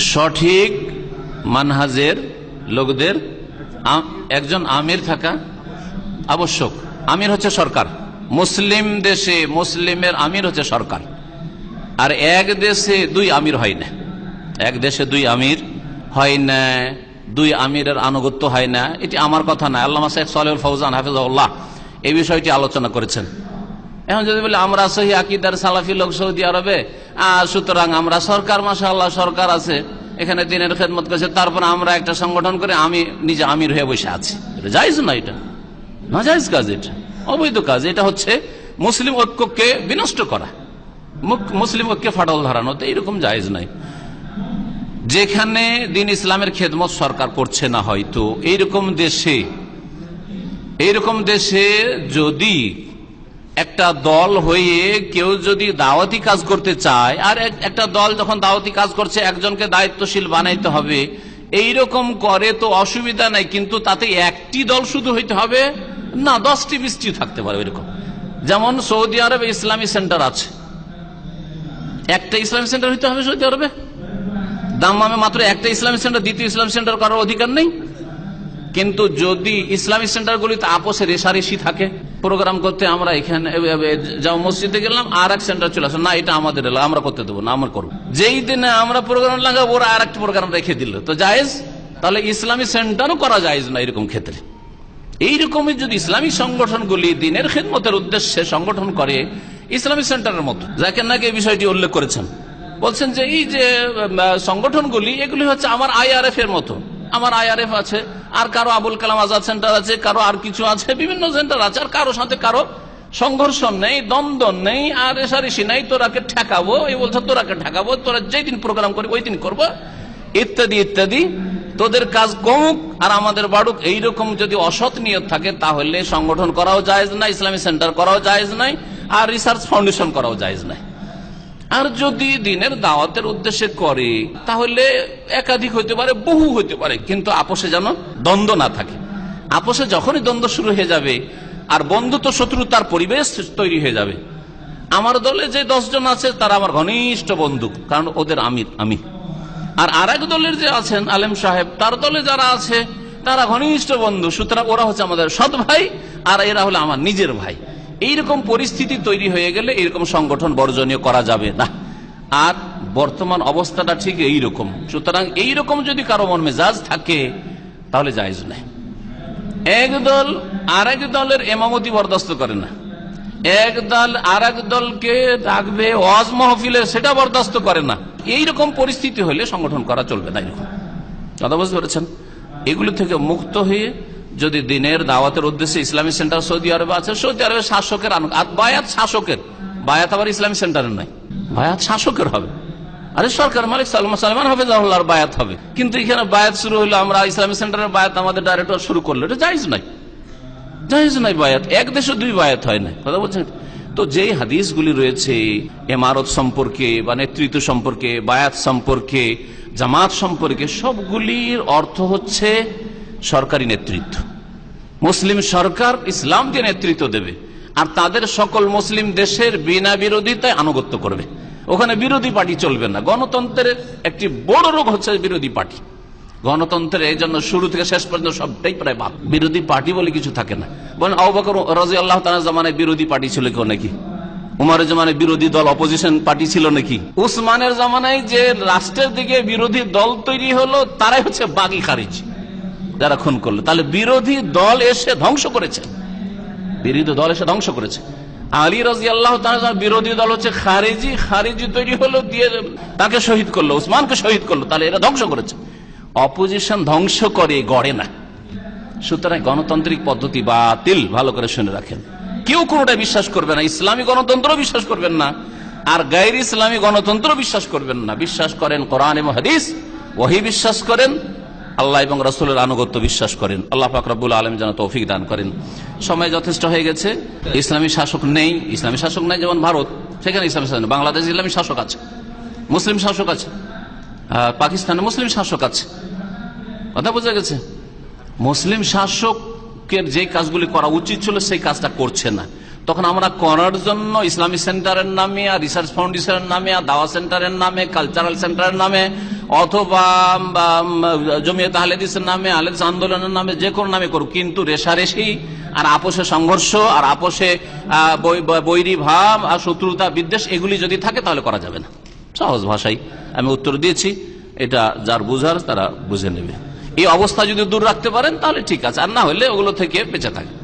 সঠিক মানহাজের লোকদের একজন আমির থাকা আবশ্যক। আমির হচ্ছে সরকার। মুসলিম দেশে মুসলিমের আমির হচ্ছে সরকার। আর এক দেশে দুই আমির হয় না। এক দেশে দুই আমির হয় না। দুই আমিরের আনুগত্য হয় না। এটি আমার কথা না। আল্লাহ শেখ সালেহ ফৌজান হাফিজাউল্লাহ এই বিষয়টি আলোচনা করেছেন। এখন যদি বলি, আমরা সহি আকিদার সালাফি লোক সৌদি আরবে সুতরাং আমরা সরকার মাসা সরকার আছে। এখানে দিনের খেদমত করছে। তারপর আমরা একটা সংগঠন করে, আমি নিজে আমির হয়ে বসে আছি। যাইজ না এটা? না যাইজ কাজ এটা। অবৈধ কাজ। এটা হচ্ছে মুসলিম ঐক্যকে বিনষ্ট করা। মুসলিম ঐক্যে ফাটল ধরানো। তো এইরকম জায়েজ নাই। যেখানে দিন ইসলামের খেদমত সরকার করছে না হয়তো, এইরকম দেশে এইরকম দেশে যদি একটা দল হয়ে কেউ যদি দাওয়াতি কাজ করতে চায়, আর এক- একটা দল যখন দাওয়াতি কাজ করছে, একজনকে দায়িত্বশীল বানাইতে হবে এই রকম করে তো অসুবিধা নাই, কিন্তু তাতে একটি দল শুধু হইতে হবে? না, দশটি বিশটি থাকতে পারে এরকম যেমন সৌদি আরবে ইসলামী সেন্টার আছে। একটা ইসলামী সেন্টার হইতে হবে সৌদি আরবে? দাম্মামে মাত্র একটা ইসলামী সেন্টার, দ্বিতীয় ইসলামী সেন্টার করার অধিকার নেই? কিন্তু যদি ইসলামী সেন্টারগুলিতে আপোষে রেশারেশি থাকে প্রোগ্রাম করতে আমরা এখানে যাও মসজিদে গেলাম আর এক সেন্টার চলে আসে না এটা আমাদের এলাকা, আমরা করতে দেবো না আমরা করব। যেই দিনে আমরা প্রোগ্রাম লাগাবো ওরা আর একটা প্রোগ্রাম রেখে দিল। তো জায়েজ? তাহলে ইসলামী সেন্টারও করা জায়েজ না এরকম ক্ষেত্রে। এইরকমই যদি ইসলামী সংগঠনগুলি দিনের খেদমতের উদ্দেশ্যে সংগঠন করে ইসলামী সেন্টারের মতো যাকে নাকি এই বিষয়টি উল্লেখ করেছেন। বলছেন যে এই যে সংগঠনগুলি এগুলি হচ্ছে আমার আইআরএফ এর মতো। আমার আইআরএফ আছে, আর কারও আবুল কালাম আজাদ সেন্টার আছে, কারও আর কিছু আছে, বিভিন্ন সেন্টার আছে, আর কারও সাথে কারও সংঘর্ষ নেই, দ্বন্দ্ব নেই, আর রেশারেশি নেই, তোরাকে ঠেকাবো, এই বলছে, তোরাকে ঠেকাবো, তোরা যেই দিন প্রোগ্রাম করি ওই দিন করব। ইত্যাদি ইত্যাদি। তোদের কাজ কমুক, আর আমাদের বাড়ুক। এইরকম যদি অসৎ নিয়ত থাকে, তাহলে সংগঠন করাও জায়েজ না ইসলামী সেন্টার করাও জায়েজ নাই, আর রিসার্চ ফাউন্ডেশন করাও জায়েজ নাই। আর যদি দিনের দাওয়াতের উদ্দেশ্যে করে, তাহলে একাধিক হইতে পারে, বহু হইতে পারে, কিন্তু আপোষে যেন দ্বন্দ্ব না থাকে। আপোষে যখনই দ্বন্দ্ব শুরু হয়ে যাবে, আর বন্ধুত্ব শত্রুতার পরিবেশ তৈরি হয়ে যাবে। আমার দলে যে দশজন আছে, তারা আমার ঘনিষ্ঠ বন্ধু, কারণ ওদের আমির, আমি। আর আর এক দলের যে আছেন, আলেম সাহেব, তার দলে যারা আছে, তারা ঘনিষ্ঠ বন্ধু, সুতরাং ওরা হচ্ছে আমাদের সৎ ভাই, আর এরা হলো আমার নিজের ভাই। এইরকম পরিস্থিতি তৈরি হয়ে গেলে এরকম সংগঠন বর্জনীয় করা যাবে না। আর বর্তমান অবস্থাটা ঠিক এইরকম। সুতরাং এইরকম যদি কারও মন মেজাজ থাকে, তাহলে জায়জ নাই। এক দল আর এক দলের এমামতি বরদাস্ত করে না। এক দল আর এক দলকে ডাকবে, ওয়াজ মহফিলে সেটা বরদাস্ত করে না। এইরকম পরিস্থিতি হলে সংগঠন করা চলবে না এরকম। কথা বুঝতে পেরেছেন? এগুলো থেকে মুক্ত হয়ে যদি দিনের দাওয়াতের উদ্দেশ্যে ইসলামী সেন্টার সৌদি আরবে আছে, সৌদি আরবের শাসকের বায়াত শাসকের। বায়াত আবার ইসলামী সেন্টারের নাই বায়াত শাসকের হবে। আরে সরকার মালিক সালমান হবে জাহুল্লাহর বায়াত হবে। কিন্তু এখানে বায়াত শুরু হলো আমরা ইসলামী সেন্টারের বায়াত আমাদের ডাইরেক্টর শুরু করল। এটা জায়জ নাই জায়েজ নাই বায়াত। এক দেশে দুই বায়াত হয় না। কথা বলছেন? তো যেই হাদিসগুলি রয়েছে এমারত সম্পর্কে বা নেতৃত্ব সম্পর্কে, বায়াত সম্পর্কে, জামাত সম্পর্কে, সবগুলির অর্থ হচ্ছে সরকারি নেতৃত্ব। মুসলিম সরকার ইসলাম দিয়ে নেতৃত্ব দেবে আর তাদের সকল মুসলিম দেশের বিনা বিরোধিতায় আনুগত্য করবে। ওখানে বিরোধী পার্টি চলবে না। গণতন্ত্রের একটি বড় রোগ হচ্ছে বিরোধী পার্টি। গণতন্ত্রের এই জন্য শুরু থেকে শেষ পর্যন্ত সবটাই প্রায় বাদ। বিরোধী পার্টি বলে কিছু থাকে না। বলেন আবাকর রাজি আল্লাহ তালা জামানায় বিরোধী পার্টি ছিল কেউ নাকি? উমারের জামানায় বিরোধী দল অপোজিশন পার্টি ছিল নাকি? উসমানের জামানায় যে রাষ্ট্রের দিকে বিরোধী দল তৈরি হলো, তারাই হচ্ছে বাগি খারিজ। যারা খুন করল। তাহলে বিরোধী দল এসে ধ্বংস করেছে। বিরোধী দল এসে ধ্বংস করেছে। আলী রাজি আল্লাহ বিরোধী দল হচ্ছে খারেজি। খারেজি তৈরি হলো, দিয়ে তাকে শহীদ করল, উসমানকে শহীদ করল। তাহলে এরা ধ্বংস করেছে। অপোজিশন ধ্বংস করে, গড়ে না। সুতরাং গণতান্ত্রিক পদ্ধতি বাতিল। ভালো করে শুনে রাখেন। কেউ কোনোটা বিশ্বাস করবে না। ইসলামী গণতন্ত্র বিশ্বাস করবেন না। আর গাইর ইসলামী গণতন্ত্র বিশ্বাস করবেন না। বিশ্বাস করেন কোরআন এবং হাদিস। ওহি বিশ্বাস করেন। আল্লাহ এবং রসুলের আনুগত্য বিশ্বাস করেন। আল্লাহ ফাকরাবুল আলম যেন তৌফিক দান করেন। সময় যথেষ্ট হয়ে গেছে, ইসলামী শাসক নেই, ইসলামী শাসক নেই যেমন ভারত, সেখানে ইসলামী শাসক। বাংলাদেশ ইসলামী শাসক আছে, মুসলিম শাসক আছে পাকিস্তানে মুসলিম শাসক আছে। কথা বোঝা গেছে? মুসলিম শাসকের যে কাজগুলি করা উচিত ছিল, সেই কাজটা করছে না। তখন আমরা করার জন্য ইসলামী সেন্টারের নামে, আর রিসার্চ ফাউন্ডেশনের নামে, আর দাওয়া সেন্টারের নামে, কালচারাল সেন্টারের নামে, অথবা জমিয়ত আহলেদিসের নামে আহলেদিস আন্দোলনের নামে, যে কোনো নামে করুক। কিন্তু রেশারেশি আর আপোষে সংঘর্ষ, আর আপোষে বৈরী ভাব, আর শত্রুতা, বিদ্বেষ, এগুলি যদি থাকে তাহলে করা যাবে না। সহজ ভাষায় আমি উত্তর দিয়েছি। এটা যার বুঝার, তারা বুঝে নেবে। এই অবস্থা যদি দূর রাখতে পারেন, তাহলে ঠিক আছে। আর না হলে ওগুলো থেকে বেঁচে থাকে।